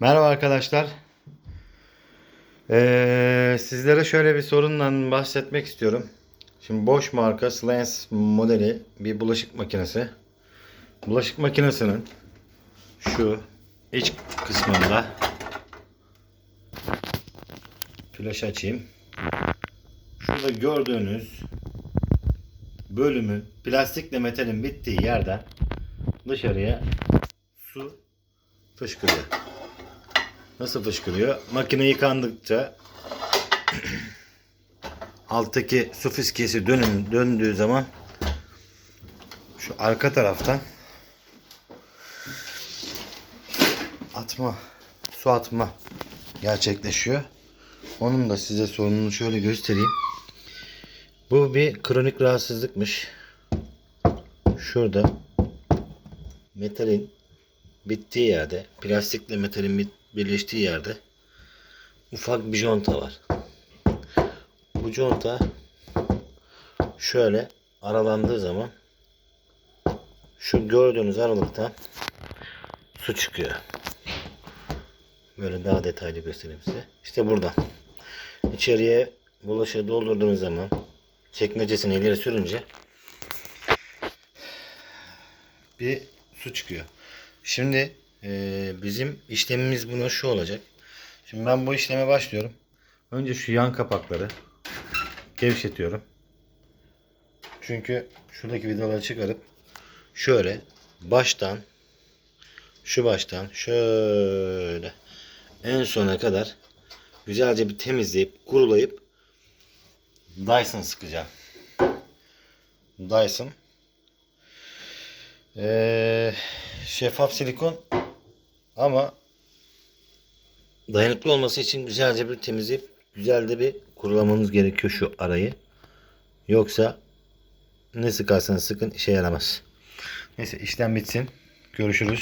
Merhaba arkadaşlar. Ee, sizlere şöyle bir sorunla bahsetmek istiyorum. Şimdi Bosch marka Slens modeli bir bulaşık makinesi. Bulaşık makinesinin şu iç kısmında flash açayım. Şurada gördüğünüz bölümü plastikle metalin bittiği yerden dışarıya su fışkırıyor. Nasıl fışkırıyor? Makine yıkandıkça alttaki su fiskesi dönün, döndüğü zaman şu arka taraftan atma, su atma gerçekleşiyor. Onun da size sorununu şöyle göstereyim. Bu bir kronik rahatsızlıkmış. Şurada metalin bittiği yerde, plastikle metalin bit- birleştiği yerde ufak bir conta var. Bu conta şöyle aralandığı zaman şu gördüğünüz aralıktan su çıkıyor. Böyle daha detaylı göstereyim size. İşte buradan. İçeriye bulaşığı doldurduğunuz zaman çekmecesini ileri sürünce bir su çıkıyor. Şimdi eee, bizim işlemimiz buna şu olacak. Şimdi ben bu işleme başlıyorum. Önce şu yan kapakları gevşetiyorum. Çünkü şuradaki vidaları çıkarıp şöyle baştan şu baştan şöyle en sona kadar güzelce bir temizleyip kurulayıp Dyson sıkacağım. Dyson ee, şeffaf silikon ama dayanıklı olması için güzelce bir temizleyip güzel de bir kurulamanız gerekiyor şu arayı. Yoksa ne sıkarsanız sıkın işe yaramaz. Neyse işlem bitsin. Görüşürüz.